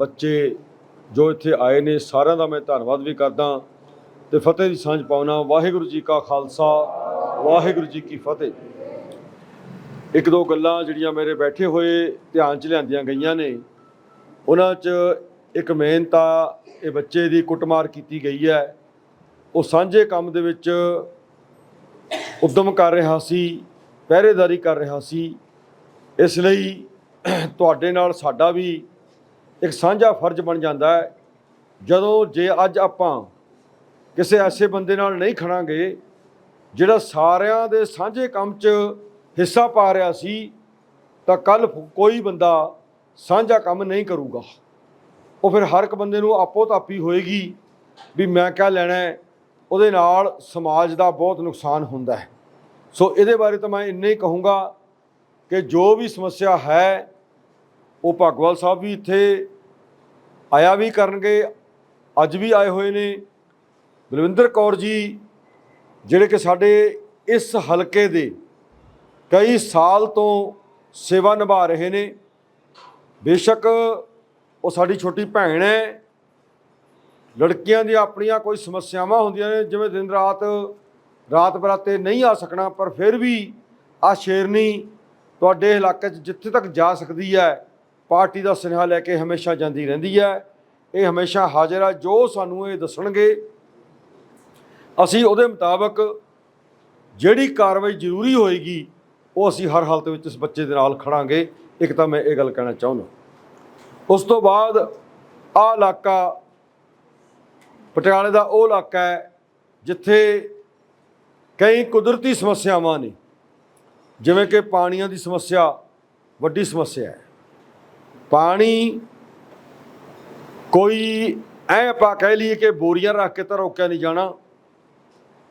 ਬੱਚੇ ਜੋ ਇੱਥੇ ਆਏ ਨੇ, ਸਾਰਿਆਂ ਦਾ ਮੈਂ ਧੰਨਵਾਦ ਵੀ ਕਰਦਾ। ਤੇ ਫਤਿਹ ਦੀ ਸਾਂਝ ਪਾਉਣਾ, ਵਾਹਿਗੁਰੂ ਜੀ ਕਾ ਖਾਲਸਾ, ਵਾਹਿਗੁਰੂ ਜੀ ਕੀ ਫਤਿਹ। ਇੱਕ ਦੋ ਗੱਲਾਂ ਜਿਹੜੀਆਂ ਮੇਰੇ ਬੈਠੇ ਹੋਏ ਧਿਆਨ 'ਚ ਲਿਆਂਦੀਆਂ ਗਈਆਂ ਨੇ। ਉਹਨਾਂ 'ਚ ਇੱਕ ਮੇਨ ਤਾਂ ਇਹ ਬੱਚੇ ਦੀ ਕੁੱਟਮਾਰ ਕੀਤੀ ਗਈ ਹੈ। ਉਹ ਸਾਂਝੇ ਕੰਮ ਦੇ ਵਿੱਚ ਉਦਮ ਕਰ ਰਿਹਾ ਸੀ, ਪਹਿਰੇਦਾਰੀ ਕਰ ਰਿਹਾ ਸੀ। ਇਸ ਲਈ ਤੁਹਾਡੇ ਨਾਲ ਸਾਡਾ ਵੀ ਇੱਕ ਸਾਂਝਾ ਫਰਜ਼ ਬਣ ਜਾਂਦਾ ਹੈ। ਜਦੋਂ ਜੇ ਅੱਜ ਆਪਾਂ ਕਿਸੇ ਐਸੇ ਬੰਦੇ ਨਾਲ ਨਹੀਂ ਖੜਾਂਗੇ ਜਿਹੜਾ ਸਾਰਿਆਂ ਦੇ ਸਾਂਝੇ ਕੰਮ 'ਚ ਹਿੱਸਾ ਪਾ ਰਿਹਾ ਸੀ, ਤਾਂ ਕੱਲ ਕੋਈ ਬੰਦਾ ਸਾਂਝਾ ਕੰਮ ਨਹੀਂ ਕਰੂਗਾ। ਉਹ ਫਿਰ ਹਰ ਇੱਕ ਬੰਦੇ ਨੂੰ ਆਪੋ ਤਾਪੀ ਹੋਏਗੀ ਵੀ ਮੈਂ ਕਿਆ ਲੈਣਾ ਉਹਦੇ ਨਾਲ ਸਮਾਜ ਦਾ ਬਹੁਤ ਨੁਕਸਾਨ ਹੁੰਦਾ ਹੈ। ਸੋ ਇਹਦੇ ਬਾਰੇ ਤਾਂ ਮੈਂ ਇੰਨਾ ਹੀ ਕਹੂੰਗਾ ਕਿ ਜੋ ਵੀ ਸਮੱਸਿਆ ਹੈ ਉਹ ਭਗਵਾਲ ਸਾਹਿਬ ਵੀ ਇੱਥੇ ਆਇਆ ਵੀ ਕਰਨਗੇ, ਅੱਜ ਵੀ ਆਏ ਹੋਏ ਨੇ। ਬਲਵਿੰਦਰ ਕੌਰ ਜੀ, ਜਿਹੜੇ ਕਿ ਸਾਡੇ ਇਸ ਹਲਕੇ ਦੇ ਕਈ ਸਾਲ ਤੋਂ ਸੇਵਾ ਨਿਭਾ ਰਹੇ ਨੇ, ਬੇਸ਼ੱਕ ਉਹ ਸਾਡੀ ਛੋਟੀ ਭੈਣ ਹੈ। ਲੜਕੀਆਂ ਦੀਆਂ ਆਪਣੀਆਂ ਕੋਈ ਸਮੱਸਿਆਵਾਂ ਹੁੰਦੀਆਂ ਨੇ, ਜਿਵੇਂ ਦਿਨ ਰਾਤ ਰਾਤ ਬਰਾਤੇ ਨਹੀਂ ਆ ਸਕਣਾ, ਪਰ ਫਿਰ ਵੀ ਆ ਸ਼ੇਰਨੀ ਤੁਹਾਡੇ ਇਲਾਕੇ 'ਚ ਜਿੱਥੇ ਤੱਕ ਜਾ ਸਕਦੀ ਹੈ ਪਾਰਟੀ ਦਾ ਸੁਨੇਹਾ ਲੈ ਕੇ ਹਮੇਸ਼ਾ ਜਾਂਦੀ ਰਹਿੰਦੀ ਹੈ। ਇਹ ਹਮੇਸ਼ਾ ਹਾਜ਼ਰ ਆ ਜੋ ਸਾਨੂੰ ਇਹ ਦੱਸਣਗੇ, ਅਸੀਂ ਉਹਦੇ ਮੁਤਾਬਕ ਜਿਹੜੀ ਕਾਰਵਾਈ ਜ਼ਰੂਰੀ ਹੋਏਗੀ, ਉਹ ਅਸੀਂ ਹਰ ਹਾਲਤ ਵਿੱਚ ਇਸ ਬੱਚੇ ਦੇ ਨਾਲ ਖੜਾਂਗੇ। ਇੱਕ ਤਾਂ ਮੈਂ ਇਹ ਗੱਲ ਕਹਿਣਾ ਚਾਹੁੰਦਾ ਉਸ ਤੋਂ ਬਾਅਦ ਆ ਇਲਾਕਾ, ਪਟਿਆਲੇ ਦਾ ਉਹ ਇਲਾਕਾ ਹੈ, ਜਿੱਥੇ ਕਈ ਕੁਦਰਤੀ ਸਮੱਸਿਆਵਾਂ ਨੇ। ਜਿਵੇਂ ਕਿ ਪਾਣੀਆਂ ਦੀ ਸਮੱਸਿਆ, ਵੱਡੀ ਸਮੱਸਿਆ ਹੈ। ਪਾਣੀ ਕੋਈ ਐ ਆਪਾਂ ਕਹਿ ਲਈਏ ਕਿ ਬੋਰੀਆਂ ਰੱਖ ਕੇ ਤਾਂ ਰੋਕਿਆ ਨਹੀਂ ਜਾਣਾ।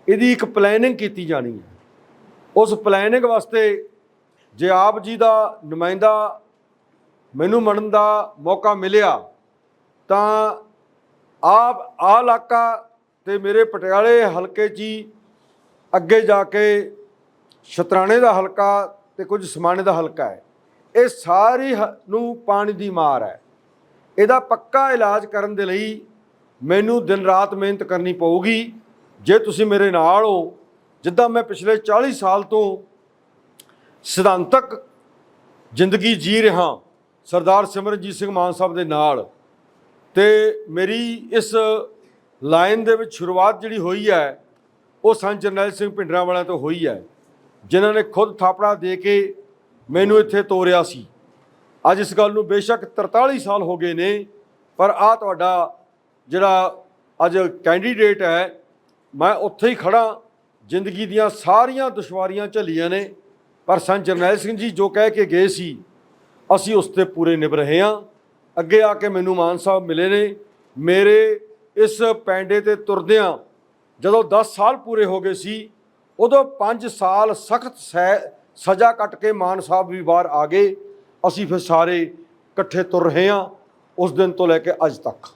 ਇਹਦੀ ਇੱਕ ਪਲੈਨਿੰਗ ਕੀਤੀ ਜਾਣੀ ਹੈ। ਉਸ ਪਲੈਨਿੰਗ ਵਾਸਤੇ ਜੇ ਆਪ ਜੀ ਦਾ ਨੁਮਾਇੰਦਾ ਮੈਨੂੰ ਮੰਨਣ ਦਾ ਮੌਕਾ ਮਿਲਿਆ, ਤਾਂ ਆਪ ਆ ਇਲਾਕਾ ਤੇ ਮੇਰੇ ਪਟਿਆਲੇ ਹਲਕੇ 'ਚ ਹੀ ਅੱਗੇ ਜਾ ਕੇ ਸ਼ਤਰਾਣੇ ਦਾ ਹਲਕਾ ਤੇ ਕੁਝ ਸਮਾਣੇ ਦਾ ਹਲਕਾ ਹੈ। ਇਹ ਸਾਰੀ ਹ- ਨੂੰ ਪਾਣੀ ਦੀ ਮਾਰ ਹੈ। ਇਹਦਾ ਪੱਕਾ ਇਲਾਜ ਕਰਨ ਦੇ ਲਈ ਮੈਨੂੰ ਦਿਨ ਰਾਤ ਮਿਹਨਤ ਕਰਨੀ ਪਊਗੀ। ਜੇ ਤੁਸੀਂ ਮੇਰੇ ਨਾਲ ਹੋ, ਜਿੱਦਾਂ ਮੈਂ ਪਿਛਲੇ 40 ਸਾਲ ਤੋਂ ਸਿਧਾਂਤਕ ਜ਼ਿੰਦਗੀ ਜੀ ਰਿਹਾ, ਸਰਦਾਰ ਸਿਮਰਨਜੀਤ ਸਿੰਘ ਮਾਨ ਸਾਹਿਬ ਦੇ ਨਾਲ, ਤੇ ਮੇਰੀ ਇਸ ਲਾਈਨ ਦੇ ਵਿੱਚ ਸ਼ੁਰੂਆਤ ਜਿਹੜੀ ਹੋਈ ਹੈ, ਉਹ ਸੰਤ ਜਰਨੈਲ ਸਿੰਘ ਭਿੰਡਰਾਂ ਵਾਲਿਆਂ ਤੋਂ ਹੋਈ ਹੈ, ਜਿਨ੍ਹਾਂ ਨੇ ਖੁਦ ਥਾਪੜਾ ਦੇ ਕੇ ਮੈਨੂੰ ਇੱਥੇ ਤੋਰਿਆ ਸੀ। ਅੱਜ ਇਸ ਗੱਲ ਨੂੰ ਬੇਸ਼ੱਕ 43 ਸਾਲ ਹੋ ਗਏ ਨੇ, ਪਰ ਆ ਤੁਹਾਡਾ ਜਿਹੜਾ ਅੱਜ ਕੈਂਡੀਡੇਟ ਹੈ, ਮੈਂ ਉੱਥੇ ਹੀ ਖੜਾ ਜ਼ਿੰਦਗੀ ਦੀਆਂ ਸਾਰੀਆਂ ਦੁਸ਼ਵਾਰੀਆਂ ਝੱਲੀਆਂ ਨੇ। ਪਰ ਸੰਤ ਜਰਨੈਲ ਸਿੰਘ ਜੀ ਜੋ ਕਹਿ ਕੇ ਗਏ ਸੀ, ਅਸੀਂ ਉਸ ਤੇ ਪੂਰੇ ਨਿਭ ਰਹੇ ਹਾਂ। ਅੱਗੇ ਆ ਕੇ ਮੈਨੂੰ ਮਾਨ ਸਾਹਿਬ ਮਿਲੇ ਨੇ। ਮੇਰੇ ਇਸ ਪੈਂਡੇ ਤੇ ਤੁਰਦਿਆਂ ਜਦੋਂ 10 ਸਾਲ ਪੂਰੇ ਹੋ ਗਏ ਸੀ, ਉਦੋਂ 5 ਸਾਲ ਸਖਤ ਸਜ਼ਾ ਕੱਟ ਕੇ ਮਾਨ ਸਾਹਿਬ ਵੀ ਬਾਹਰ ਆ ਗਏ। ਅਸੀਂ ਫਿਰ ਸਾਰੇ ਇਕੱਠੇ ਤੁਰ ਰਹੇ ਹਾਂ ਉਸ ਦਿਨ ਤੋਂ ਲੈ ਕੇ ਅੱਜ ਤੱਕ।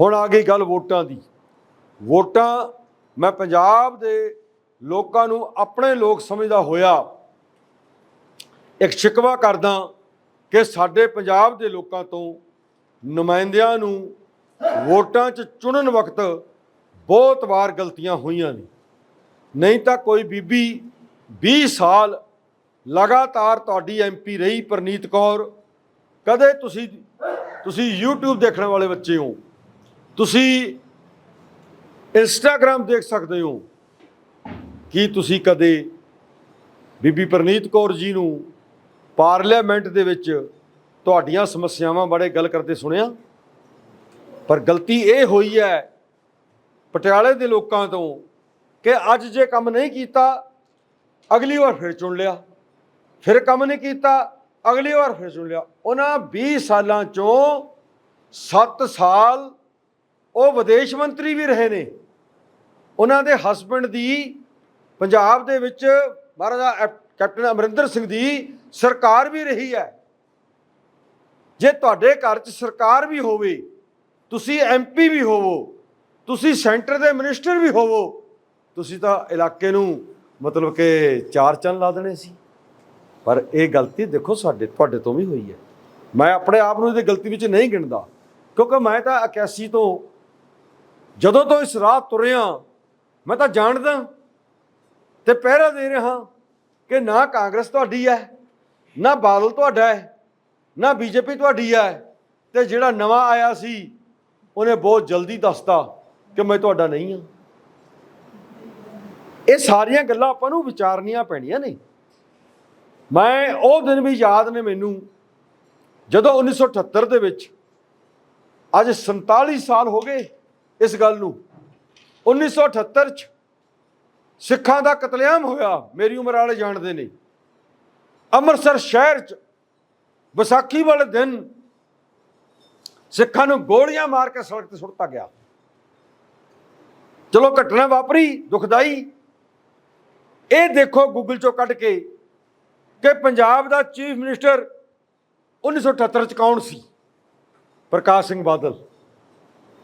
ਹੁਣ ਆ ਗਈ ਗੱਲ ਵੋਟਾਂ ਦੀ। ਵੋਟਾਂ ਮੈਂ ਪੰਜਾਬ ਦੇ ਲੋਕਾਂ ਨੂੰ ਆਪਣੇ ਲੋਕ ਸਮਝਦਾ ਹੋਇਆ ਇੱਕ ਸ਼ਿਕਵਾ ਕਰਦਾ ਕਿ ਸਾਡੇ ਪੰਜਾਬ ਦੇ ਲੋਕਾਂ ਤੋਂ ਨੁਮਾਇੰਦਿਆਂ ਨੂੰ ਵੋਟਾਂ 'ਚ ਚੁਣਨ ਵਕਤ ਬਹੁਤ ਵਾਰ ਗਲਤੀਆਂ ਹੋਈਆਂ ਨੇ। ਨਹੀਂ ਤਾਂ ਕੋਈ ਬੀਬੀ 20 ਸਾਲ ਲਗਾਤਾਰ ਤੁਹਾਡੀ ਐਮਪੀ ਰਹੀ ਪ੍ਰਨੀਤ ਕੌਰ। ਕਦੇ ਤੁਸੀਂ ਤੁਸੀਂ YouTube ਦੇਖਣ ਵਾਲੇ ਬੱਚੇ ਹੋ। ਤੁਸੀਂ ਇੰਸਟਾਗ੍ਰam ਦੇਖ ਸਕਦੇ ਹੋ। ਕੀ ਤੁਸੀਂ ਕਦੇ ਬੀਬੀ ਪ੍ਰਨੀਤ ਕੌਰ ਜੀ ਨੂੰ ਪਾਰਲੀਮੈਂਟ ਦੇ ਵਿੱਚ ਤੁਹਾਡੀਆਂ ਸਮੱਸਿਆਵਾਂ ਬਾਰੇ ਗੱਲ ਕਰਦੇ ਸੁਣਿਆ? ਪਰ ਗਲਤੀ ਇਹ ਹੋਈ ਹੈ ਪਟਿਆਲੇ ਦੇ ਲੋਕਾਂ ਤੋਂ ਕਿ ਅੱਜ ਜੇ ਕੰਮ ਨਹੀਂ ਕੀਤਾ, ਅਗਲੀ ਵਾਰ ਫਿਰ ਚੁਣ ਲਿਆ। ਫਿਰ ਕੰਮ ਨਹੀਂ ਕੀਤਾ, ਅਗਲੀ ਵਾਰ ਫਿਰ ਸੁਣ ਲਿਆ। ਉਹਨਾਂ 20 ਸਾਲਾਂ ਚੋਂ 7 ਸਾਲ ਉਹ ਵਿਦੇਸ਼ ਮੰਤਰੀ ਵੀ ਰਹੇ ਨੇ। ਉਹਨਾਂ ਦੇ ਹਸਬੰਡ ਦੀ ਪੰਜਾਬ ਦੇ ਵਿੱਚ ਮਹਾਰਾਜਾ ਐਪ- ਕੈਪਟਨ ਅਮਰਿੰਦਰ ਸਿੰਘ ਦੀ ਸਰਕਾਰ ਵੀ ਰਹੀ ਹੈ। ਜੇ ਤੁਹਾਡੇ ਘਰ 'ਚ ਸਰਕਾਰ ਵੀ ਹੋਵੇ, ਤੁਸੀਂ ਐਮਪੀ ਵੀ ਹੋਵੋ, ਤੁਸੀਂ ਸੈਂਟਰ ਦੇ ਮਿਨਿਸਟਰ ਵੀ ਹੋਵੋ, ਤੁਸੀਂ ਤਾਂ ਇਲਾਕੇ ਨੂੰ ਮਤਲਬ ਕਿ ਚਾਰ ਚੰਨ ਲਾ ਦੇਣੇ ਸੀ। ਪਰ ਇਹ ਗਲਤੀ ਦੇਖੋ ਸਾਡੇ, ਤੁਹਾਡੇ ਤੋਂ ਵੀ ਹੋਈ ਹੈ। ਮੈਂ ਆਪਣੇ ਆਪ ਨੂੰ ਇਹਦੀ ਗਲਤੀ ਵਿੱਚ ਨਹੀਂ ਗਿਣਦਾ, ਕਿਉਂਕਿ ਮੈਂ ਤਾਂ 81 ਤੋਂ ਜਦੋਂ ਤੋਂ ਇਸ ਰਾਹ ਤੁਰਿਆ, ਮੈਂ ਤਾਂ ਜਾਣਦਾ ਤੇ ਪਹਿਰਾ ਦੇ ਰਿਹਾ ਕਿ ਨਾ ਕਾਂਗਰਸ ਤੁਹਾਡੀ ਹੈ, ਨਾ ਬਾਦਲ ਤੁਹਾਡਾ ਹੈ, ਨਾ ਬੀਜੇਪੀ ਤੁਹਾਡੀ ਹੈ ਤੇ ਜਿਹੜਾ ਨਵਾਂ ਆਇਆ ਸੀ, ਉਹਨੇ ਬਹੁਤ ਜਲਦੀ ਦੱਸਤਾ ਕਿ ਮੈਂ ਤੁਹਾਡਾ ਨਹੀਂ ਹਾਂ। ਇਹ ਸਾਰੀਆਂ ਗੱਲਾਂ ਆਪਾਂ ਨੂੰ ਵਿਚਾਰਨੀਆਂ ਪੈਣੀਆਂ ਨੇ। ਮੈਂ ਉਹ ਦਿਨ ਵੀ ਯਾਦ ਨੇ ਮੈਨੂੰ, ਜਦੋਂ 1978 ਦੇ ਵਿੱਚ ਅੱਜ 47 ਸਾਲ ਹੋ ਗਏ ਇਸ ਗੱਲ ਨੂੰ। 1978 ਚ ਸਿੱਖਾਂ ਦਾ ਕਤਲੇਆਮ ਹੋਇਆ, ਮੇਰੀ ਉਮਰ ਵਾਲੇ ਜਾਣਦੇ ਨੇ। ਅੰਮ੍ਰਿਤਸਰ ਸ਼ਹਿਰ ਚ ਵਿਸਾਖੀ ਵਾਲੇ ਦਿਨ ਸਿੱਖਾਂ ਨੂੰ ਗੋਲੀਆਂ ਮਾਰ ਕੇ ਸੜਕ ਤੇ ਸੁੱਟਤਾ ਗਿਆ। ਚਲੋ ਘਟਨਾ ਵਾਪਰੀ, ਦੁਖਦਾਈ। ਇਹ ਦੇਖੋ ਗੂਗਲ ਚੋਂ ਕੱਢ ਕੇ ਕਿ ਪੰਜਾਬ ਦਾ ਚੀਫ ਮਿਨਿਸਟਰ 1978 ਚ ਕੌਣ ਸੀ? ਪ੍ਰਕਾਸ਼ ਸਿੰਘ ਬਾਦਲ।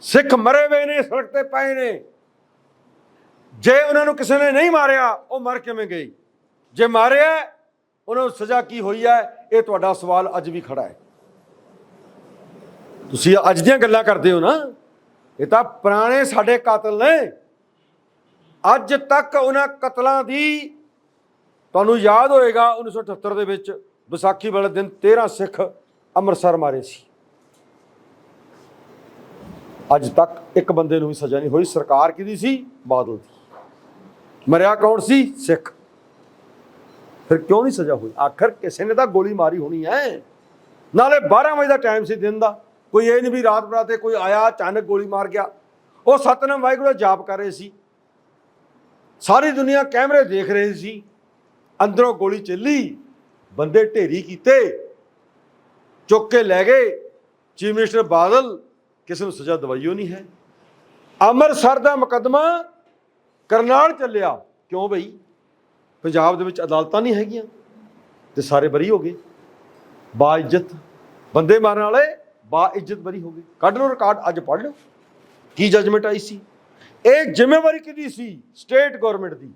ਸਿੱਖ ਮਰੇ ਹੋਏ ਨੇ, ਸੜਕ ਤੇ ਪਏ ਨੇ। ਜੇ ਉਹਨਾਂ ਨੂੰ ਕਿਸੇ ਨੇ ਨਹੀਂ ਮਾਰਿਆ, ਉਹ ਮਰ ਕਿਵੇਂ ਗਏ ਜੇ ਮਾਰਿਆ, ਉਹਨਾਂ ਨੂੰ ਸਜ਼ਾ ਕੀ ਹੋਈ ਹੈ? ਇਹ ਤੁਹਾਡਾ ਸਵਾਲ ਅੱਜ ਵੀ ਖੜਾ ਹੈ। ਤੁਸੀਂ ਅੱਜ ਦੀਆਂ ਗੱਲਾਂ ਕਰਦੇ ਹੋ ਨਾ? ਇਹ ਤਾਂ ਪੁਰਾਣੇ ਸਾਡੇ ਕਾਤਲ ਨੇ। ਅੱਜ ਤੱਕ ਉਹਨਾਂ ਕਤਲਾਂ ਦੀ ਤੁਹਾਨੂੰ ਯਾਦ ਹੋਏਗਾ 1978 ਦੇ ਵਿੱਚ ਵਿਸਾਖੀ ਵਾਲੇ ਦਿਨ 13 ਸਿੱਖ ਅੰਮ੍ਰਿਤਸਰ ਮਾਰੇ ਸੀ। ਅੱਜ ਤੱਕ ਇੱਕ ਬੰਦੇ ਨੂੰ ਵੀ ਸਜ਼ਾ ਨਹੀਂ ਹੋਈ, ਸਰਕਾਰ ਕਿਹਦੀ ਸੀ? ਬਾਦਲ ਦੀ। ਮਰਿਆ ਕੌਣ ਸੀ? ਸਿੱਖ। ਫਿਰ ਕਿਉਂ ਨਹੀਂ ਸਜ਼ਾ ਹੋਈ? ਆਖਰ ਕਿਸੇ ਨੇ ਤਾਂ ਗੋਲੀ ਮਾਰੀ ਹੋਣੀ ਹੈ। ਨਾਲੇ 12 ਵਜੇ ਦਾ ਟਾਈਮ ਸੀ ਦਿਨ ਦਾ। ਕੋਈ ਇਹ ਨਹੀਂ ਵੀ ਰਾਤ ਬਰਾਤੇ ਕੋਈ ਆਇਆ, ਅਚਾਨਕ ਗੋਲੀ ਮਾਰ ਗਿਆ। ਉਹ ਸਤਨਾਮ ਵਾਹਿਗੁਰੂ ਦਾ ਜਾਪ ਕਰ ਰਹੇ ਸੀ। ਸਾਰੀ ਦੁਨੀਆ ਕੈਮਰੇ ਦੇਖ ਰਹੀ ਸੀ। ਅੰਦਰੋਂ ਗੋਲੀ ਚੱਲੀ, ਬੰਦੇ ਢੇਰੀ ਕੀਤੇ, ਚੁੱਕ ਕੇ ਲੈ ਗਏ। ਚੀਫ ਮਿਨਿਸਟਰ ਬਾਦਲ ਕਿਸੇ ਨੂੰ ਸਜ਼ਾ ਦਵਾਈਓ ਨਹੀਂ ਹੈ। ਅੰਮ੍ਰਿਤਸਰ ਦਾ ਮੁਕੱਦਮਾ ਕਰਨਾਲ ਚੱਲਿਆ। ਕਿਉਂ ਬਈ? ਪੰਜਾਬ ਦੇ ਵਿੱਚ ਅਦਾਲਤਾਂ ਨਹੀਂ ਹੈਗੀਆਂ ਤੇ ਸਾਰੇ ਬਰੀ ਹੋ ਗਏ। ਬਾ ਇੱਜ਼ਤ। ਬੰਦੇ ਮਾਰਨ ਵਾਲੇ ਬਾ ਇੱਜ਼ਤ ਬਰੀ ਹੋ ਗਏ। ਕੱਢ ਲਓ ਰਿਕਾਰਡ, ਅੱਜ ਪੜ੍ਹ ਲਓ। ਕੀ ਜਜਮੈਂਟ ਆਈ ਸੀ? ਇਹ ਜ਼ਿੰਮੇਵਾਰੀ ਕਿਹਦੀ ਸੀ? ਸਟੇਟ ਗਵਰਨਮੈਂਟ ਦੀ।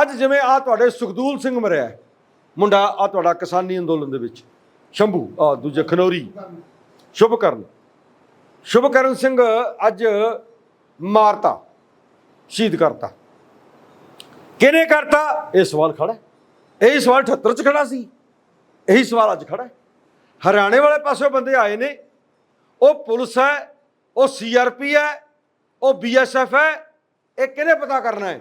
ਅੱਜ ਜਿਵੇਂ ਆ ਤੁਹਾਡੇ ਸੁਖਦੂਲ ਸਿੰਘ ਮਰਿਆ ਮੁੰਡਾ ਆ ਤੁਹਾਡਾ ਕਿਸਾਨੀ ਅੰਦੋਲਨ ਦੇ ਵਿੱਚ, ਸ਼ੰਭੂ ਆ ਦੂਜੇ ਖਨੌਰੀ ਸ਼ੁਭਕਰਨ ਸ਼ੁਭਕਰਨ ਸਿੰਘ ਅੱਜ ਮਾਰਤਾ, ਸ਼ਹੀਦ ਕਰਤਾ। ਕਿਹਨੇ ਕਰਤਾ? ਇਹ ਸਵਾਲ ਖੜਾ ਹੈ। ਇਹੀ ਸਵਾਲ 78 ਚ ਖੜਾ ਸੀ। ਇਹੀ ਸਵਾਲ ਅੱਜ ਖੜਾ ਹਰਿਆਣੇ ਵਾਲੇ ਪਾਸੇ ਬੰਦੇ ਆਏ ਨੇ। ਉਹ ਪੁਲਿਸ ਹੈ, ਉਹ ਸੀਆਰਪੀ ਹੈ, ਉਹ ਬੀਐਸਐਫ ਹੈ, ਇਹ ਕਿਹਨੇ ਪਤਾ ਕਰਨਾ ਹੈ?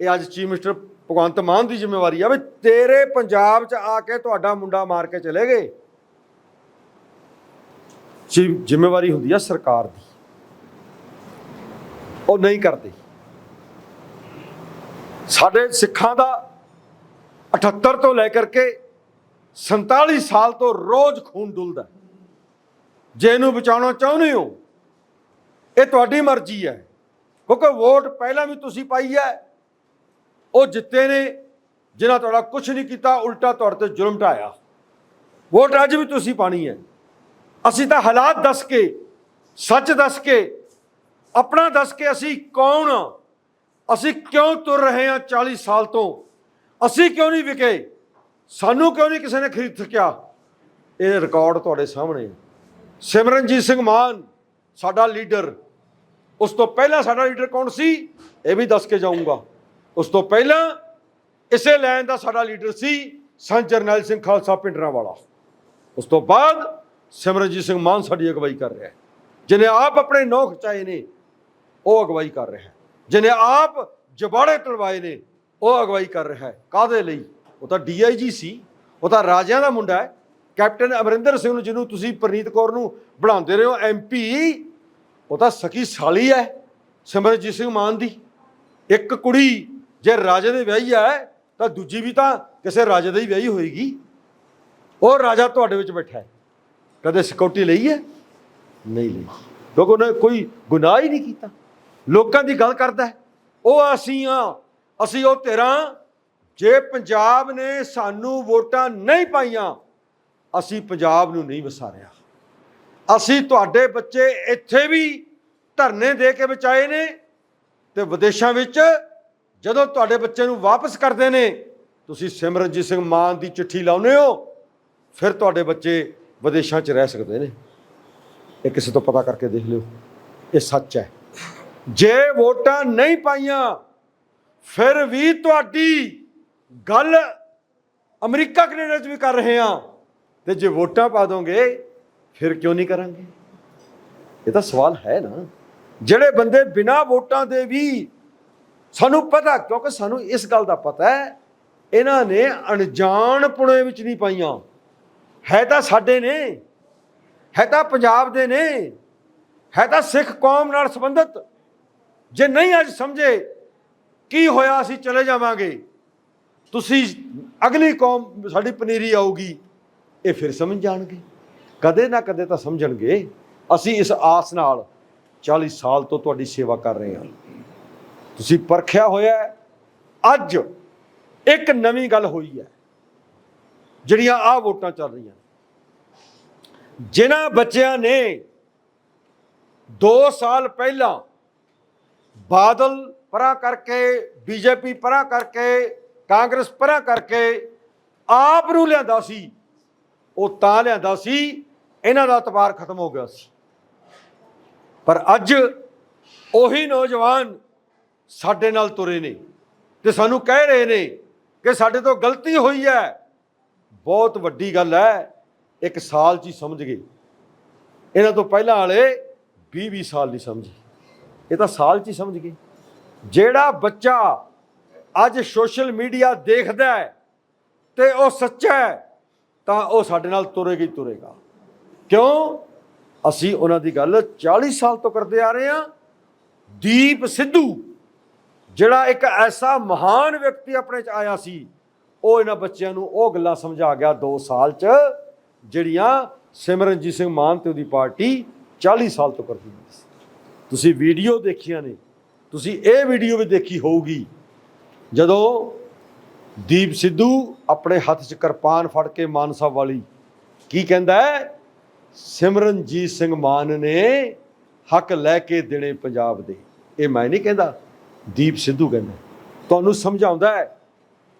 ਇਹ ਅੱਜ ਚੀਫ ਮਿਨਿਸਟਰ ਭਗਵੰਤ ਮਾਨ ਦੀ ਜ਼ਿੰਮੇਵਾਰੀ ਆ ਵੀ ਤੇਰੇ ਪੰਜਾਬ 'ਚ ਆ ਕੇ ਤੁਹਾਡਾ ਮੁੰਡਾ ਮਾਰ ਕੇ ਚਲੇ ਗਏ। ਜੀ ਜ਼ਿੰਮੇਵਾਰੀ ਹੁੰਦੀ ਆ ਸਰਕਾਰ ਦੀ। ਉਹ ਨਹੀਂ ਕਰਦੇ। ਸਾਡੇ ਸਿੱਖਾਂ ਦਾ 78 ਤੋਂ ਲੈ ਕਰਕੇ 47 ਸਾਲ ਤੋਂ ਰੋਜ਼ ਖੂਨ ਡੁੱਲਦਾ। ਜੇ ਇਹਨੂੰ ਬਚਾਉਣਾ ਚਾਹੁੰਦੇ ਹੋ, ਇਹ ਤੁਹਾਡੀ ਮਰਜ਼ੀ ਹੈ। ਕਿਉਂਕਿ ਵੋਟ ਪਹਿਲਾਂ ਵੀ ਤੁਸੀਂ ਪਾਈ ਹੈ। ਉਹ ਜਿੱਤੇ ਨੇ, ਜਿਨ੍ਹਾਂ ਤੁਹਾਡਾ ਕੁਝ ਨਹੀਂ ਕੀਤਾ, ਉਲਟਾ ਤੁਹਾਡੇ ਤੇ ਜ਼ੁਲਮ ਢਾਇਆ। ਵੋਟ ਅੱਜ ਵੀ ਤੁਸੀਂ ਪਾਣੀ ਹੈ। ਅਸੀਂ ਤਾਂ ਹਾਲਾਤ ਦੱਸ ਕੇ, ਸੱਚ ਦੱਸ ਕੇ, ਆਪਣਾ ਦੱਸ ਕੇ ਅਸੀਂ ਕੌਣ ਹਾਂ ਅਸੀਂ ਕਿਉਂ ਤੁਰ ਰਹੇ ਹਾਂ 40 ਸਾਲ ਤੋਂ? ਅਸੀਂ ਕਿਉਂ ਨਹੀਂ ਵਿਕੇ? ਸਾਨੂੰ ਕਿਉਂ ਨਹੀਂ ਕਿਸੇ ਨੇ ਖਰੀਦ ਸਕਿਆ? ਇਹ ਰਿਕਾਰਡ ਤੁਹਾਡੇ ਸਾਹਮਣੇ ਹੈ। ਸਿਮਰਨਜੀਤ ਸਿੰਘ ਮਾਨ, ਸਾਡਾ ਲੀਡਰ। ਉਸ ਤੋਂ ਪਹਿਲਾਂ ਸਾਡਾ ਲੀਡਰ ਕੌਣ ਸੀ? ਇਹ ਵੀ ਦੱਸ ਕੇ ਜਾਊਂਗਾ। ਉਸ ਤੋਂ ਪਹਿਲਾਂ ਇਸੇ ਲਾਈਨ ਦਾ ਸਾਡਾ ਲੀਡਰ ਸੀ ਸੰਤ ਜਰਨੈਲ ਸਿੰਘ ਖਾਲਸਾ ਪਿੰਡਰਾਂ ਵਾਲਾ ਉਸ ਤੋਂ ਬਾਅਦ ਸਿਮਰਨਜੀਤ ਸਿੰਘ ਮਾਨ ਸਾਡੀ ਅਗਵਾਈ ਕਰ ਰਿਹਾ ਹੈ। ਜਿਹਨੇ ਆਪ ਆਪਣੇ ਨੌ ਖਚਾਏ ਨੇ, ਉਹ ਅਗਵਾਈ ਕਰ ਰਿਹਾ ਹੈ। ਜਿਹਨੇ ਆਪ ਜਬਾੜੇ ਤਲਵਾਏ ਨੇ, ਉਹ ਅਗਵਾਈ ਕਰ ਰਿਹਾ ਹੈ। ਕਾਦੇ ਲਈ? ਉਹ ਤਾਂ ਡੀਆਈਜੀ ਸੀ। ਉਹ ਤਾਂ ਰਾਜਿਆਂ ਦਾ ਮੁੰਡਾ ਹੈ। ਕੈਪਟਨ ਅਮਰਿੰਦਰ ਸਿੰਘ ਨੂੰ ਜਿਹਨੂੰ ਤੁਸੀਂ ਪ੍ਰਨੀਤ ਕੌਰ ਨੂੰ ਬਣਾਉਂਦੇ ਰਹੇ ਹੋ ਐਮਪੀ ਉਹ ਤਾਂ ਸਕੀ ਸਾਲੀ ਹੈ ਸਿਮਰਨਜੀਤ ਸਿੰਘ ਮਾਨ ਦੀ। ਇੱਕ ਕੁੜੀ ਜੇ ਰਾਜੇ ਦੇ ਵਿਆਹੀ ਹੈ ਤਾਂ ਦੂਜੀ ਵੀ ਤਾਂ ਕਿਸੇ ਰਾਜੇ ਦੇ ਹੀ ਵਿਆਹੀ ਹੋਏਗੀ। ਉਹ ਰਾਜਾ ਤੁਹਾਡੇ ਵਿੱਚ ਬੈਠਾ ਹੈ। ਕਦੇ ਸਿਕਿਉਰਿਟੀ ਲਈ ਹੈ? ਨਹੀਂ ਲਈ। ਕਿਉਂਕਿ ਉਹਨੇ ਕੋਈ ਗੁਨਾਹ ਹੀ ਨਹੀਂ ਕੀਤਾ। ਲੋਕਾਂ ਦੀ ਗੱਲ ਕਰਦਾ ਹੈ। ਉਹ ਅਸੀਂ ਆ ਅਸੀਂ ਉਹ ਤੇਰਾ ਜੇ ਪੰਜਾਬ ਨੇ ਸਾਨੂੰ ਵੋਟਾਂ ਨਹੀਂ ਪਾਈਆਂ, ਅਸੀਂ ਪੰਜਾਬ ਨੂੰ ਨਹੀਂ ਵਸਾਰਿਆ। ਅਸੀਂ ਤੁਹਾਡੇ ਬੱਚੇ ਇੱਥੇ ਵੀ ਧਰਨੇ ਦੇ ਕੇ ਬਚਾਏ ਨੇ ਤੇ ਵਿਦੇਸ਼ਾਂ ਵਿੱਚ ਜਦੋਂ ਤੁਹਾਡੇ ਬੱਚੇ ਨੂੰ ਵਾਪਸ ਕਰਦੇ ਨੇ, ਤੁਸੀਂ ਸਿਮਰਨਜੀਤ ਸਿੰਘ ਮਾਨ ਦੀ ਚਿੱਠੀ ਲਾਉਂਦੇ ਹੋ, ਫਿਰ ਤੁਹਾਡੇ ਬੱਚੇ ਵਿਦੇਸ਼ਾਂ 'ਚ ਰਹਿ ਸਕਦੇ ਨੇ। ਇਹ ਕਿਸੇ ਤੋਂ ਪਤਾ ਕਰਕੇ ਦੇਖ ਲਿਓ। ਇਹ ਸੱਚ ਹੈ। ਜੇ ਵੋਟਾਂ ਨਹੀਂ ਪਾਈਆਂ, ਫਿਰ ਵੀ ਤੁਹਾਡੀ ਗੱਲ ਅਮਰੀਕਾ, ਕੈਨੇਡਾ 'ਚ ਵੀ ਕਰ ਰਹੇ ਆ ਤੇ ਜੇ ਵੋਟਾਂ ਪਾ ਦੋਗੇ, ਫਿਰ ਕਿਉਂ ਨਹੀਂ ਕਰਾਂਗੇ? ਇਹ ਤਾਂ ਸਵਾਲ ਹੈ ਨਾ। ਜਿਹੜੇ ਬੰਦੇ ਬਿਨਾਂ ਵੋਟਾਂ ਦੇ ਵੀ ਸਾਨੂੰ ਪਤਾ, ਕਿਉਂਕਿ ਸਾਨੂੰ ਇਸ ਗੱਲ ਦਾ ਪਤਾ ਹੈ, ਇਹਨਾਂ ਨੇ ਅਣਜਾਣ ਪੁਣੇ ਵਿੱਚ ਨਹੀਂ ਪਾਈਆਂ। ਹੈ ਤਾਂ ਸਾਡੇ ਨੇ, ਹੈ ਤਾਂ ਪੰਜਾਬ ਦੇ ਨੇ, ਹੈ ਤਾਂ ਸਿੱਖ ਕੌਮ ਨਾਲ ਸੰਬੰਧਿਤ। ਜੇ ਨਹੀਂ ਅੱਜ ਸਮਝੇ, ਕੀ ਹੋਇਆ ਅਸੀਂ ਚਲੇ ਜਾਵਾਂਗੇ? ਤੁਸੀਂ ਅਗਲੀ ਕੌਮ, ਸਾਡੀ ਪਨੀਰੀ ਆਊਗੀ, ਇਹ ਫਿਰ ਸਮਝ ਜਾਣਗੇ। ਕਦੇ ਨਾ ਕਦੇ ਤਾਂ ਸਮਝਣਗੇ। ਅਸੀਂ ਇਸ ਆਸ ਨਾਲ 40 ਸਾਲ ਤੋਂ ਤੁਹਾਡੀ ਸੇਵਾ ਕਰ ਰਹੇ ਹਾਂ। ਤੁਸੀਂ ਪਰਖਿਆ ਹੋਇਆ ਅੱਜ ਇੱਕ ਨਵੀਂ ਗੱਲ ਹੋਈ ਹੈ, ਜਿਹੜੀਆਂ ਆ ਵੋਟਾਂ ਚੱਲ ਰਹੀਆਂ ਜਿਨ੍ਹਾਂ ਬੱਚਿਆਂ ਨੇ 2 ਸਾਲ ਪਹਿਲਾਂ ਬਾਦਲ ਪਰਾਂ ਕਰਕੇ, ਬੀਜੇਪੀ ਪਰਾਂ ਕਰਕੇ, ਕਾਂਗਰਸ ਪਰਾਂ ਕਰਕੇ ਆਪ ਨੂੰ ਲਿਆਂਦਾ ਸੀ, ਉਹ ਤਾਂ ਲਿਆਂਦਾ ਸੀ, ਇਹਨਾਂ ਦਾ ਇਤਬਾਰ ਖਤਮ ਹੋ ਗਿਆ ਸੀ। ਪਰ ਅੱਜ ਉਹੀ ਨੌਜਵਾਨ ਸਾਡੇ ਨਾਲ ਤੁਰੇ ਨੇ ਤੇ ਸਾਨੂੰ ਕਹਿ ਰਹੇ ਨੇ ਕਿ ਸਾਡੇ ਤੋਂ ਗਲਤੀ ਹੋਈ ਹੈ। ਬਹੁਤ ਵੱਡੀ ਗੱਲ ਹੈ, ਇੱਕ ਸਾਲ 'ਚ ਹੀ ਸਮਝ ਗਏ। ਇਹਨਾਂ ਤੋਂ ਪਹਿਲਾਂ ਵਾਲੇ 20 20 ਸਾਲ ਨਹੀਂ ਸਮਝੇ ਇਹ ਤਾਂ ਸਾਲ 'ਚ ਹੀ ਸਮਝ ਗਏ। ਜਿਹੜਾ ਬੱਚਾ ਅੱਜ ਸੋਸ਼ਲ ਮੀਡੀਆ ਦੇਖਦਾ ਹੈ ਤੇ ਉਹ ਸੱਚਾ ਹੈ, ਤਾਂ ਉਹ ਸਾਡੇ ਨਾਲ ਤੁਰੇਗਾ ਹੀ ਤੁਰੇਗਾ। ਕਿਉਂ? ਅਸੀਂ ਉਹਨਾਂ ਦੀ ਗੱਲ 40 ਸਾਲ ਤੋਂ ਕਰਦੇ ਆ ਰਹੇ ਹਾਂ। ਦੀਪ ਸਿੱਧੂ ਜਿਹੜਾ ਇੱਕ ਐਸਾ ਮਹਾਨ ਵਿਅਕਤੀ ਆਪਣੇ ਚ ਆਇਆ ਸੀ, ਉਹ ਇਹਨਾਂ ਬੱਚਿਆਂ ਨੂੰ ਉਹ ਗੱਲਾਂ ਸਮਝਾ ਗਿਆ 2 ਸਾਲ ਚ, ਜਿਹੜੀਆਂ ਸਿਮਰਨਜੀਤ ਸਿੰਘ ਮਾਨ ਤੇ ਉਹਦੀ ਪਾਰਟੀ 40 ਸਾਲ ਤੋਂ ਕਰਦੀ ਹੁੰਦੀ ਸੀ। ਤੁਸੀਂ ਵੀਡੀਓ ਦੇਖੀਆਂ ਨੇ, ਤੁਸੀਂ ਇਹ ਵੀਡੀਓ ਵੀ ਦੇਖੀ ਹੋਊਗੀ, ਜਦੋਂ ਦੀਪ ਸਿੱਧੂ ਆਪਣੇ ਹੱਥ 'ਚ ਕਿਰਪਾਨ ਫੜ ਕੇ ਮਾਨ ਸਾਹਿਬ ਵਾਲੀ ਕੀ ਕਹਿੰਦਾ ਹੈ? ਸਿਮਰਨਜੀਤ ਸਿੰਘ ਮਾਨ ਨੇ ਹੱਕ ਲੈ ਕੇ ਦੇਣੇ ਪੰਜਾਬ ਦੇ। ਇਹ ਮੈਂ ਨਹੀਂ ਕਹਿੰਦਾ। ਦੀਪ ਸਿੱਧੂ ਕਹਿੰਦਾ। ਤੁਹਾਨੂੰ ਸਮਝਾਉਂਦਾ ਹੈ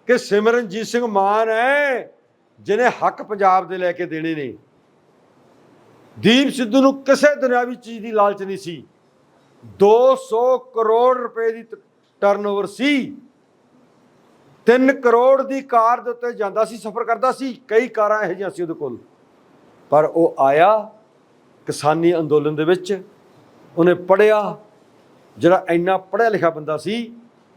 ਕਿ ਸਿਮਰਨਜੀਤ ਸਿੰਘ ਮਾਨ ਹੈ, ਜਿਹਨੇ ਹੱਕ ਪੰਜਾਬ ਦੇ ਲੈ ਕੇ ਦੇਣੇ ਨੇ। ਦੀਪ ਸਿੱਧੂ ਨੂੰ ਕਿਸੇ ਦੁਨਿਆਵੀ ਚੀਜ਼ ਦੀ ਲਾਲਚ ਨਹੀਂ ਸੀ। 200 ਕਰੋੜ ਰੁਪਏ ਦੀ ਟਰਨਓਵਰ ਸੀ। 3 ਕਰੋੜ ਦੀ ਕਾਰ ਦੇ ਉੱਤੇ ਜਾਂਦਾ ਸੀ, ਸਫ਼ਰ ਕਰਦਾ ਸੀ। ਕਈ ਕਾਰਾਂ ਇਹੋ ਜਿਹੀਆਂ ਸੀ ਉਹਦੇ ਕੋਲ। ਪਰ ਉਹ ਆਇਆ ਕਿਸਾਨੀ ਅੰਦੋਲਨ ਦੇ ਵਿੱਚ, ਉਹਨੇ ਪੜਿਆ ਜਿਹੜਾ ਇੰਨਾ ਪੜ੍ਹਿਆ ਲਿਖਿਆ ਬੰਦਾ ਸੀ,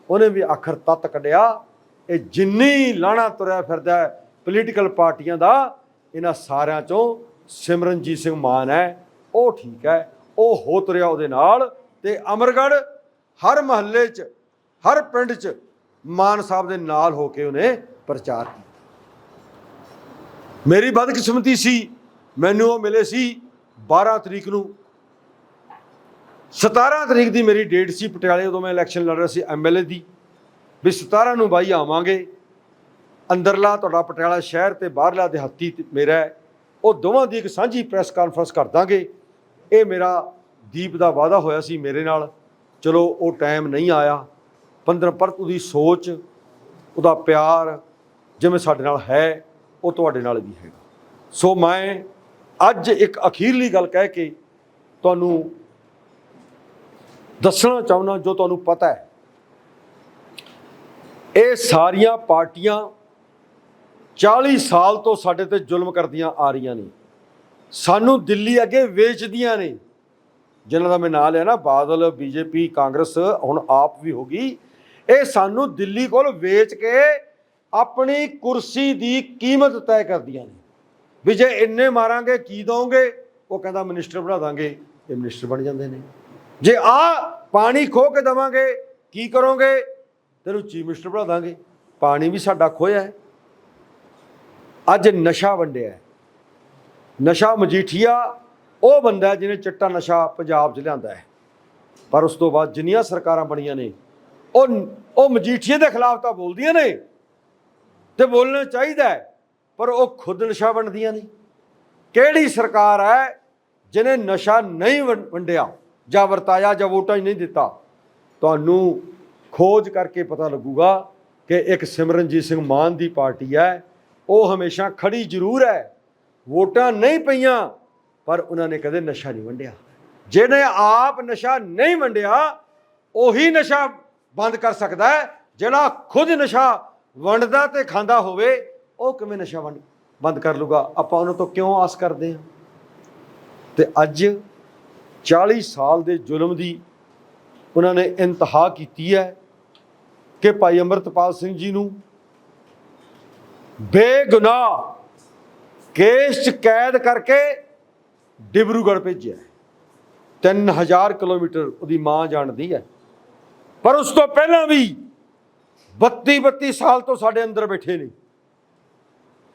ਉਹਨੇ ਵੀ ਆਖਰ ਤੱਤ ਕੱਢਿਆ, ਇਹ ਜਿੰਨੀ ਲਾਣਾ ਤੁਰਿਆ ਫਿਰਦਾ ਪੋਲੀਟੀਕਲ ਪਾਰਟੀਆਂ ਦਾ, ਇਹਨਾਂ ਸਾਰਿਆਂ ਚੋਂ ਸਿਮਰਨਜੀਤ ਸਿੰਘ ਮਾਨ ਹੈ, ਉਹ ਠੀਕ ਹੈ, ਉਹ ਹੋ ਤੁਰਿਆ ਉਹਦੇ ਨਾਲ ਤੇ ਅਮਰਗੜ੍ਹ ਹਰ ਮਹੱਲੇ 'ਚ, ਹਰ ਪਿੰਡ 'ਚ ਮਾਨ ਸਾਹਿਬ ਦੇ ਨਾਲ ਹੋ ਕੇ ਉਹਨੇ ਪ੍ਰਚਾਰ ਕੀਤਾ। ਮੇਰੀ ਬਦਕਿਸਮਤੀ ਸੀ, ਮੈਨੂੰ ਉਹ ਮਿਲੇ ਸੀ 12 ਤਰੀਕ ਨੂੰ 17 ਤਰੀਕ ਦੀ ਮੇਰੀ ਡੇਟ ਸੀ ਪਟਿਆਲੇ, ਉਦੋਂ ਮੈਂ ਇਲੈਕਸ਼ਨ ਲੜ ਰਿਹਾ ਸੀ ਐਮਐਲਏ ਦੀ। ਵੀ 17 ਨੂੰ ਬਾਈ ਆਵਾਂਗੇ। ਅੰਦਰਲਾ ਤੁਹਾਡਾ ਪਟਿਆਲਾ ਸ਼ਹਿਰ ਤੇ ਬਾਹਰਲਾ ਦਿਹਾਤੀ ਤੇ ਮੇਰਾ ਉਹ ਦੋਵਾਂ ਦੀ ਇੱਕ ਸਾਂਝੀ ਪ੍ਰੈਸ ਕਾਨਫਰੰਸ ਕਰ ਦਾਂਗੇ। ਇਹ ਮੇਰਾ ਦੀਪ ਦਾ ਵਾਅਦਾ ਹੋਇਆ ਸੀ ਮੇਰੇ ਨਾਲ। ਚਲੋ, ਉਹ ਟਾਈਮ ਨਹੀਂ ਆਇਆ। 15 ਪਰ ਉਹਦੀ ਸੋਚ, ਉਹਦਾ ਪਿਆਰ, ਜਿਵੇਂ ਸਾਡੇ ਨਾਲ ਹੈ, ਉਹ ਤੁਹਾਡੇ ਨਾਲ ਵੀ ਹੈਗਾ। ਸੋ ਮੈਂ ਅੱਜ ਇੱਕ ਅਖੀਰਲੀ ਗੱਲ ਕਹਿ ਕੇ ਤੁਹਾਨੂੰ ਦੱਸਣਾ ਚਾਹੁੰਦਾ, ਜੋ ਤੁਹਾਨੂੰ ਪਤਾ ਹੈ। ਇਹ ਸਾਰੀਆਂ ਪਾਰਟੀਆਂ 40 ਸਾਲ ਤੋਂ ਸਾਡੇ ਤੇ ਜ਼ੁਲਮ ਕਰਦੀਆਂ ਆ ਰਹੀਆਂ ਨੇ। ਸਾਨੂੰ ਦਿੱਲੀ ਅੱਗੇ ਵੇਚਦੀਆਂ ਨੇ। ਜਿਨ੍ਹਾਂ ਦਾ ਮੈਂ ਨਾਂ ਲਿਆ ਨਾ, ਬਾਦਲ, ਬੀਜੇਪੀ, ਕਾਂਗਰਸ, ਹੁਣ ਆਪ ਵੀ ਹੋ ਗਈ। ਇਹ ਸਾਨੂੰ ਦਿੱਲੀ ਕੋਲ ਵੇਚ ਕੇ ਆਪਣੀ ਕੁਰਸੀ ਦੀ ਕੀਮਤ ਤੈਅ ਕਰਦੀਆਂ ਨੇ। ਵੀ ਜੇ ਇੰਨੇ ਮਾਰਾਂਗੇ, ਕੀ ਦੋਗੇ ਉਹ ਕਹਿੰਦਾ, ਮਿਨਿਸਟਰ ਬਣਾ ਦਾਂਗੇ। ਇਹ ਮਿਨਿਸਟਰ ਬਣ ਜਾਂਦੇ ਨੇ। ਜੇ ਆ ਪਾਣੀ ਖੋ ਕੇ ਦਵਾਂਗੇ, ਕੀ ਕਰੋਗੇ? ਤੈਨੂੰ ਚੀਫ ਮਿਨਿਸਟਰ ਬਣਾ ਦਾਂਗੇ। ਪਾਣੀ ਵੀ ਸਾਡਾ ਖੋਇਆ ਹੈ। ਅੱਜ ਨਸ਼ਾ ਵੰਡਿਆ ਨਸ਼ਾ ਮਜੀਠੀਆ, ਉਹ ਬੰਦਾ ਜਿਹਨੇ ਚਿੱਟਾ ਨਸ਼ਾ ਪੰਜਾਬ 'ਚ ਲਿਆਂਦਾ ਹੈ। ਪਰ ਉਸ ਤੋਂ ਬਾਅਦ ਜਿੰਨੀਆਂ ਸਰਕਾਰਾਂ ਬਣੀਆਂ ਨੇ, ਉਹ ਉਹ ਮਜੀਠੀਏ ਦੇ ਖਿਲਾਫ ਤਾਂ ਬੋਲਦੀਆਂ ਨੇ ਤੇ ਬੋਲਣਾ ਚਾਹੀਦਾ ਪਰ ਉਹ ਖੁਦ ਨਸ਼ਾ ਵੰਡਦੀਆਂ ਨੇ। ਕਿਹੜੀ ਸਰਕਾਰ ਹੈ ਜਿਹਨੇ ਨਸ਼ਾ ਨਹੀਂ ਵੰ- ਵੰਡਿਆ? ਜਾਂ ਵਰਤਾਇਆ ਜਾਂ ਵੋਟਾਂ ਹੀ ਨਹੀਂ ਦਿੱਤਾ, ਤੁਹਾਨੂੰ ਖੋਜ ਕਰਕੇ ਪਤਾ ਲੱਗੂਗਾ ਕਿ ਇੱਕ ਸਿਮਰਨਜੀਤ ਸਿੰਘ ਮਾਨ ਦੀ ਪਾਰਟੀ ਹੈ, ਉਹ ਹਮੇਸ਼ਾ ਖੜੀ ਜ਼ਰੂਰ ਹੈ। ਵੋਟਾਂ ਨਹੀਂ ਪਈਆਂ, ਪਰ ਉਹਨਾਂ ਨੇ ਕਦੇ ਨਸ਼ਾ ਨਹੀਂ ਵੰਡਿਆ। ਜਿਹਨੇ ਆਪ ਨਸ਼ਾ ਨਹੀਂ ਵੰਡਿਆ, ਉਹੀ ਨਸ਼ਾ ਬੰਦ ਕਰ ਸਕਦਾ ਹੈ। ਜਿਹੜਾ ਖੁਦ ਨਸ਼ਾ ਵੰਡਦਾ ਤੇ ਖਾਂਦਾ ਹੋਵੇ, ਉਹ ਕਿਵੇਂ ਨਸ਼ਾ ਵੰਡ, ਬੰਦ ਕਰ ਲੂਗਾ? ਆਪਾਂ ਉਹਨਾਂ ਤੋਂ ਕਿਉਂ ਆਸ ਕਰਦੇ ਹਾਂ? ਤੇ ਅੱਜ 40 ਸਾਲ ਦੇ ਜ਼ੁਲਮ ਦੀ ਉਹਨਾਂ ਨੇ ਇੰਤਹਾ ਕੀਤੀ ਹੈ ਕਿ ਭਾਈ ਅੰਮ੍ਰਿਤਪਾਲ ਸਿੰਘ ਜੀ ਨੂੰ ਬੇਗੁਨਾਹ ਕੇਸ ਚ ਕੈਦ ਕਰਕੇ ਡਿਬਰੂਗੜ੍ਹ ਭੇਜਿਆ 3000 ਕਿਲੋਮੀਟਰ ਉਹਦੀ ਮਾਂ ਜਾਣਦੀ ਹੈ। ਪਰ ਉਸ ਤੋਂ ਪਹਿਲਾਂ ਵੀ 32 32 ਸਾਲ ਤੋਂ ਸਾਡੇ ਅੰਦਰ ਬੈਠੇ ਨੇ।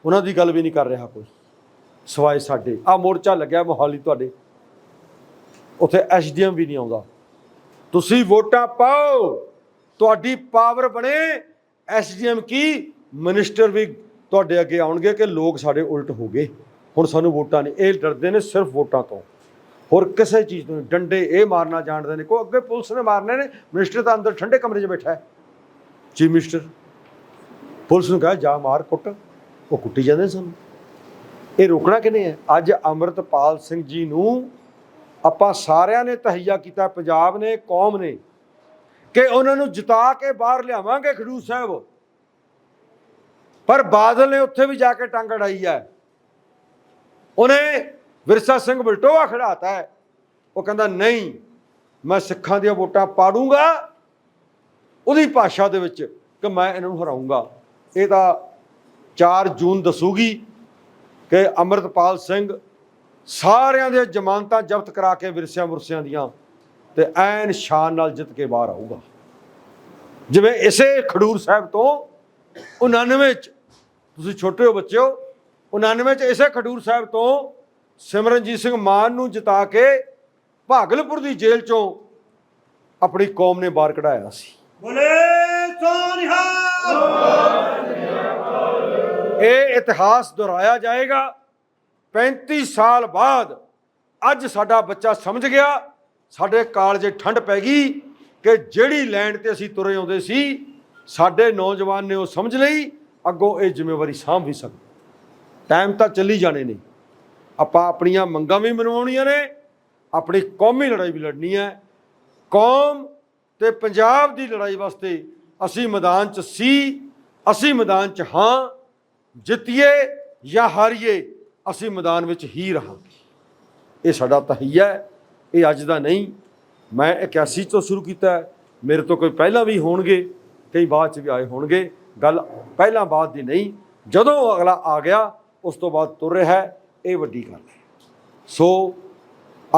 ਉਹਨਾਂ ਦੀ ਗੱਲ ਵੀ ਨਹੀਂ ਕਰ ਰਿਹਾ ਕੋਈ। ਸਵਾਏ ਸਾਡੇ। ਆ ਮੋਰਚਾ ਲੱਗਿਆ ਮੋਹਾਲੀ ਤੁਹਾਡੇ। ਉੱਥੇ ਐਸਡੀਐਮ ਵੀ ਨਹੀਂ ਆਉਂਦਾ। ਤੁਸੀਂ ਵੋਟਾਂ ਪਾਓ, ਤੁਹਾਡੀ ਪਾਵਰ ਬਣੇ, ਐਸਡੀਐਮ ਕੀ, ਮਿਨਿਸਟਰ ਵੀ ਤੁਹਾਡੇ ਅੱਗੇ ਆਉਣਗੇ ਕਿ ਲੋਕ ਸਾਡੇ ਉਲਟ ਹੋ ਗਏ। ਹੁਣ ਸਾਨੂੰ ਵੋਟਾਂ ਨਹੀਂ, ਇਹ ਡਰਦੇ ਨੇ ਸਿਰਫ ਵੋਟਾਂ ਤੋਂ। ਹੋਰ ਕਿਸੇ ਚੀਜ਼ ਤੋਂ ਡੰਡੇ ਇਹ ਮਾਰਨਾ ਜਾਣਦੇ ਨੇ ਕੋ ਅੱਗੇ ਪੁਲਿਸ ਨੇ ਮਾਰਨੇ ਨੇ, ਮਿਨਿਸਟਰ ਤਾਂ ਅੰਦਰ ਠੰਡੇ ਕਮਰੇ 'ਚ ਬੈਠਾ ਹੈ। ਚੀਫ ਮਿਨਿਸਟਰ, ਪੁਲਿਸ ਨੂੰ ਕਹਾ, ਜਾ ਮਾਰ ਕੁੱਟ, ਉਹ ਕੁੱਟੀ ਜਾਂਦੇ ਸਾਨੂੰ। ਇਹ ਰੋਕਣਾ ਕਿਨੇ ਹੈ? ਅੱਜ ਅਮਰਤਪਾਲ ਸਿੰਘ ਜੀ ਨੂੰ ਆਪਾਂ ਸਾਰਿਆਂ ਨੇ ਤਹਈਆ ਕੀਤਾ, ਪੰਜਾਬ ਨੇ, ਕੌਮ ਨੇ, ਕਿ ਉਹਨਾਂ ਨੂੰ ਜਿਤਾ ਕੇ ਬਾਹਰ ਲਿਆਵਾਂਗੇ ਖਡੂਰ ਸਾਹਿਬ। ਪਰ ਬਾਦਲ ਨੇ ਉੱਥੇ ਵੀ ਜਾ ਕੇ ਟੰਗ ਅੜਾਈ ਹੈ। ਉਹਨੇ ਵਿਰਸਾ ਸਿੰਘ ਬਲਟੋਆ ਖੜਾਤਾ ਹੈ। ਉਹ ਕਹਿੰਦਾ, ਨਹੀਂ, ਮੈਂ ਸਿੱਖਾਂ ਦੀਆਂ ਵੋਟਾਂ ਪਾੜੂੰਗਾ, ਉਹਦੀ ਭਾਸ਼ਾ ਦੇ ਵਿੱਚ ਕਿ ਮੈਂ ਇਹਨਾਂ ਨੂੰ ਹਰਾਊਂਗਾ। ਇਹ ਤਾਂ 4 ਜੂਨ ਦੱਸੂਗੀ ਕਿ ਅਮਰਤਪਾਲ ਸਿੰਘ ਸਾਰਿਆਂ ਦੇ ਜ਼ਮਾਨਤਾਂ ਜ਼ਬਤ ਕਰਾ ਕੇ ਵਿਰਸਿਆਂ ਮੁਰਸਿਆਂ ਦੀਆਂ ਤੇ ਐਨ ਸ਼ਾਨ ਨਾਲ ਜਿੱਤ ਕੇ ਬਾਹਰ ਆਊਗਾ। ਜਿਵੇਂ ਇਸੇ ਖਡੂਰ ਸਾਹਿਬ ਤੋਂ 99 ਚ ਤੁਸੀਂ ਛੋਟੇ ਹੋ ਬੱਚਿਓ 99 ਚ ਇਸੇ ਖਡੂਰ ਸਾਹਿਬ ਤੋਂ ਸਿਮਰਨਜੀਤ ਸਿੰਘ ਮਾਨ ਨੂੰ ਜਿਤਾ ਕੇ ਭਾਗਲਪੁਰ ਦੀ ਜੇਲ੍ਹ ਚੋਂ ਆਪਣੀ ਕੌਮ ਨੇ ਬਾਹਰ ਕਢਾਇਆ ਸੀ। ਬੋਲੇ ਸੋਨਿਹਾ ਇਹ ਇਤਿਹਾਸ ਦੁਹਰਾਇਆ ਜਾਏਗਾ। 35 ਸਾਲ ਬਾਅਦ ਅੱਜ ਸਾਡਾ ਬੱਚਾ ਸਮਝ ਗਿਆ, ਸਾਡੇ ਕਾਲਜੇ ਠੰਡ ਪੈ ਗਈ ਕਿ ਜਿਹੜੀ ਲੈਂਡ ਤੇ ਅਸੀਂ ਤੁਰੇ ਆਉਂਦੇ ਸੀ, ਸਾਡੇ ਨੌਜਵਾਨ ਨੇ ਉਹ ਸਮਝ ਲਈ, ਅੱਗੋਂ ਇਹ ਜ਼ਿੰਮੇਵਾਰੀ ਸਾਂਭ ਵੀ ਸਕਦੇ। ਟਾਈਮ ਤਾਂ ਚੱਲੀ ਜਾਣੇ ਨੇ। ਆਪਾਂ ਆਪਣੀਆਂ ਮੰਗਾਂ ਵੀ ਮਨਵਾਉਣੀਆਂ ਨੇ, ਆਪਣੀ ਕੌਮੀ ਲੜਾਈ ਵੀ ਲੜਨੀ ਹੈ। ਕੌਮ ਤੇ ਪੰਜਾਬ ਦੀ ਲੜਾਈ ਵਾਸਤੇ ਅਸੀਂ ਮੈਦਾਨ 'ਚ ਸੀ, ਅਸੀਂ ਮੈਦਾਨ 'ਚ ਹਾਂ, ਜਿੱਤੀਏ ਜਾਂ ਹਾਰੀਏ ਅਸੀਂ ਮੈਦਾਨ ਵਿੱਚ ਹੀ ਰਹਾਂਗੇ। ਇਹ ਸਾਡਾ ਤਹਈਆ ਹੈ ਇਹ ਅੱਜ ਦਾ ਨਹੀਂ। ਮੈਂ 81 ਤੋਂ ਸ਼ੁਰੂ ਕੀਤਾ ਮੇਰੇ ਤੋਂ ਕੋਈ ਪਹਿਲਾਂ ਵੀ ਹੋਣਗੇ ਕਈ ਬਾਅਦ ਚ ਵੀ ਆਏ ਹੋਣਗੇ। ਗੱਲ ਪਹਿਲਾਂ ਬਾਅਦ ਦੀ ਨਹੀਂ ਜਦੋਂ ਅਗਲਾ ਆ ਗਿਆ ਉਸ ਤੋਂ ਬਾਅਦ ਤੁਰ ਰਿਹਾ ਹੈ, ਇਹ ਵੱਡੀ ਗੱਲ ਹੈ। ਸੋ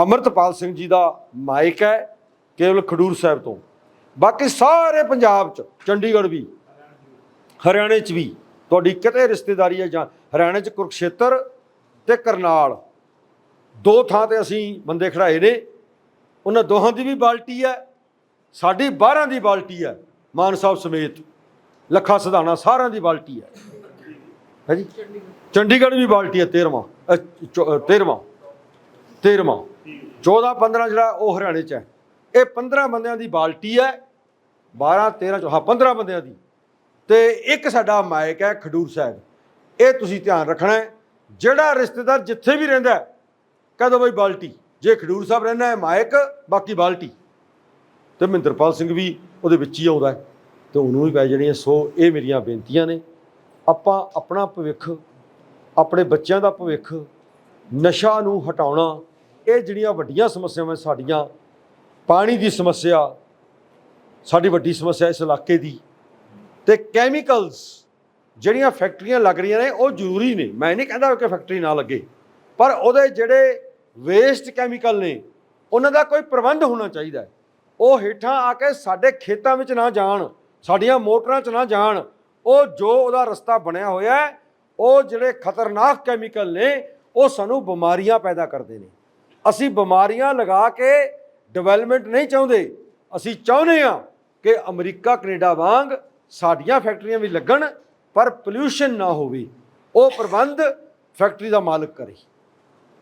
ਅਮਰਤਪਾਲ ਸਿੰਘ ਜੀ ਦਾ ਮਾਇਕ ਹੈ ਕੇਵਲ ਖਡੂਰ ਸਾਹਿਬ ਤੋਂ। ਬਾਕੀ ਸਾਰੇ ਪੰਜਾਬ ਚ ਚੰਡੀਗੜ੍ਹ ਵੀ ਹਰਿਆਣੇ ਚ ਵੀ ਤੁਹਾਡੀ ਕਿਤੇ ਰਿਸ਼ਤੇਦਾਰੀ ਹੈ ਜਾਂ ਹਰਿਆਣੇ ਚ ਕੁਰਕਸ਼ੇਤਰ ਤੇ ਕਰਨਾਲ। ਦੋ ਥਾਂ ਤੇ ਅਸੀਂ ਬੰਦੇ ਖੜਾਏ ਨੇ। ਉਹਨਾਂ ਦੋਹਾਂ ਦੀ ਵੀ ਬਾਲਟੀ ਹੈ, ਸਾਡੀ 12 ਦੀ ਬਾਲਟੀ ਹੈ, ਮਾਨ ਸਾਹਿਬ ਸਮੇਤ। ਲੱਖਾ ਸਿਧਾਣਾ ਸਾਰਿਆਂ ਦੀ ਬਾਲਟੀ ਹੈ। ਹੈ ਜੀ? ਚੰਡੀਗੜ੍ਹ ਵੀ ਬਾਲਟੀ ਹੈ 13ਵਾਂ 13ਵਾਂ 13ਵਾਂ 14 15 ਜਿਹੜਾ ਉਹ ਹਰਿਆਣੇ ਚ ਹੈ। ਇਹ 15 ਬੰਦਿਆਂ ਦੀ ਬਾਲਟੀ ਹੈ। 12 13 ਚੋਂ, ਹਾਂ 15 ਬੰਦਿਆਂ ਦੀ। ਤੇ ਇੱਕ ਸਾਡਾ ਮਾਇਕ ਹੈ, ਖਡੂਰ ਸਾਹਿਬ। ਇਹ ਤੁਸੀਂ ਧਿਆਨ ਰੱਖਣਾ ਹੈ। ਜਿਹੜਾ ਰਿਸ਼ਤੇਦਾਰ ਜਿੱਥੇ ਵੀ ਰਹਿੰਦਾ ਹੈ, ਕਹਿ ਦੋ ਬਈ ਬਾਲਟੀ। ਜੇ ਖਡੂਰ ਸਾਹਿਬ ਰਹਿਣਾ ਹੈ ਮਾਇਕ ਬਾਕੀ ਬਾਲਟੀ। ਤੇ ਮਹਿੰਦਰਪਾਲ ਸਿੰਘ ਵੀ ਉਹਦੇ ਵਿੱਚ ਹੀ ਆਉਂਦਾ ਹੈ। ਤੇ ਉਹਨੂੰ ਵੀ ਪੈ ਜਾਣੀਆਂ। ਸੋ ਇਹ ਮੇਰੀਆਂ ਬੇਨਤੀਆਂ ਨੇ। ਆਪਾਂ ਆਪਣਾ ਭਵਿੱਖ ਆਪਣੇ ਬੱਚਿਆਂ ਦਾ ਭਵਿੱਖ ਨਸ਼ਾ ਨੂੰ ਹਟਾਉਣਾ ਇਹ ਜਿਹੜੀਆਂ ਵੱਡੀਆਂ ਸਮੱਸਿਆਵਾਂ ਸਾਡੀਆਂ ਪਾਣੀ ਦੀ ਸਮੱਸਿਆ ਸਾਡੀ ਵੱਡੀ ਸਮੱਸਿਆ ਇਸ ਇਲਾਕੇ ਦੀ ਤੇ ਕੈਮੀਕਲਸ ਜਿਹੜੀਆਂ ਫੈਕਟਰੀਆਂ ਲੱਗ ਰਹੀਆਂ ਨੇ, ਉਹ ਜ਼ਰੂਰੀ ਨੇ। ਮੈਂ ਨਹੀਂ ਕਹਿੰਦਾ ਕਿ ਫੈਕਟਰੀ ਨਾ ਲੱਗੇ, ਪਰ ਉਹਦੇ ਜਿਹੜੇ ਵੇਸਟ ਕੈਮੀਕਲ ਨੇ, ਉਹਨਾਂ ਦਾ ਕੋਈ ਪ੍ਰਬੰਧ ਹੋਣਾ ਚਾਹੀਦਾ ਉਹ ਹੇਠਾਂ ਆ ਕੇ ਸਾਡੇ ਖੇਤਾਂ ਵਿੱਚ ਨਾ ਜਾਣ, ਸਾਡੀਆਂ ਮੋਟਰਾਂ 'ਚ ਨਾ ਜਾਣ, ਉਹ ਜੋ ਉਹਦਾ ਰਸਤਾ ਬਣਿਆ ਹੋਇਆ ਹੈ, ਉਹ ਜਿਹੜੇ ਖਤਰਨਾਕ ਕੈਮੀਕਲ ਨੇ, ਉਹ ਸਾਨੂੰ ਬਿਮਾਰੀਆਂ ਪੈਦਾ ਕਰਦੇ ਨੇ। ਅਸੀਂ ਬਿਮਾਰੀਆਂ ਲਗਾ ਕੇ ਡਿਵੈਲਪਮੈਂਟ ਨਹੀਂ ਚਾਹੁੰਦੇ। ਅਸੀਂ ਚਾਹੁੰਦੇ ਹਾਂ ਕਿ ਅਮਰੀਕਾ, ਕੈਨੇਡਾ ਵਾਂਗ ਸਾਡੀਆਂ ਫੈਕਟਰੀਆਂ ਵੀ ਲੱਗਣ ਪਰ ਪੋਲਿਊਸ਼ਨ ਨਾ ਹੋਵੇ, ਉਹ ਪ੍ਰਬੰਧ ਫੈਕਟਰੀ ਦਾ ਮਾਲਕ ਕਰੇ।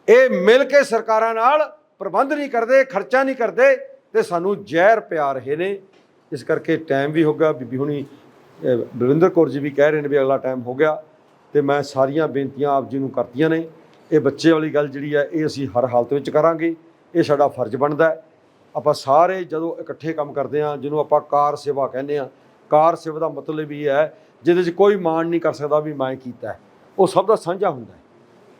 ਇਹ ਮਿਲ ਕੇ ਸਰਕਾਰਾਂ ਨਾਲ ਪ੍ਰਬੰਧ ਨਹੀਂ ਕਰਦੇ, ਖਰਚਾ ਨਹੀਂ ਕਰਦੇ ਤੇ ਸਾਨੂੰ ਜ਼ਹਿਰ ਪਿਆ ਰਹੇ ਨੇ। ਇਸ ਕਰਕੇ ਟਾਈਮ ਵੀ ਹੋ ਗਿਆ। ਬੀਬੀ ਹੁਣੀ ਬਲਵਿੰਦਰ ਕੌਰ ਜੀ ਵੀ ਕਹਿ ਰਹੇ ਨੇ ਵੀ ਅਗਲਾ ਟਾਈਮ ਹੋ ਗਿਆ ਤੇ ਮੈਂ ਸਾਰੀਆਂ ਬੇਨਤੀਆਂ ਆਪ ਜੀ ਨੂੰ ਕਰਤੀਆਂ ਨੇ। ਇਹ ਬੱਚੇ ਵਾਲੀ ਗੱਲ ਜਿਹੜੀ ਹੈ, ਇਹ ਅਸੀਂ ਹਰ ਹਾਲਤ ਵਿੱਚ ਕਰਾਂਗੇ। ਇਹ ਸਾਡਾ ਫਰਜ਼ ਬਣਦਾ ਆਪਾਂ ਸਾਰੇ ਜਦੋਂ ਇਕੱਠੇ ਕੰਮ ਕਰਦੇ ਹਾਂ, ਜਿਹਨੂੰ ਆਪਾਂ ਕਾਰ ਸੇਵਾ ਕਹਿੰਦੇ ਹਾਂ, ਕਾਰ ਸੇਵਾ ਦਾ ਮਤਲਬ ਇਹ ਹੈ ਜਿਹਦੇ 'ਚ ਕੋਈ ਮਾਣ ਨਹੀਂ ਕਰ ਸਕਦਾ ਵੀ ਮੈਂ ਕੀਤਾ ਉਹ ਸਭ ਦਾ ਸਾਂਝਾ ਹੁੰਦਾ ਹੈ।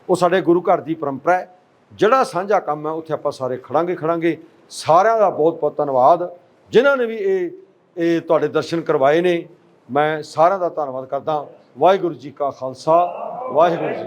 ਉਹ ਸਾਡੇ ਗੁਰੂ ਘਰ ਦੀ ਪਰੰਪਰਾ ਹੈ। ਜਿਹੜਾ ਸਾਂਝਾ ਕੰਮ ਹੈ, ਉੱਥੇ ਆਪਾਂ ਸਾਰੇ ਖੜਾਂਗੇ ਖੜਾਂਗੇ। ਸਾਰਿਆਂ ਦਾ ਬਹੁਤ ਬਹੁਤ ਧੰਨਵਾਦ। ਜਿਨ੍ਹਾਂ ਨੇ ਵੀ ਇਹ ਇਹ ਤੁਹਾਡੇ ਦਰਸ਼ਨ ਕਰਵਾਏ ਨੇ, ਮੈਂ ਸਾਰਿਆਂ ਦਾ ਧੰਨਵਾਦ ਕਰਦਾ। ਵਾਹਿਗੁਰੂ ਜੀ ਕਾ ਖਾਲਸਾ, ਵਾਹਿਗੁਰੂ ਜੀ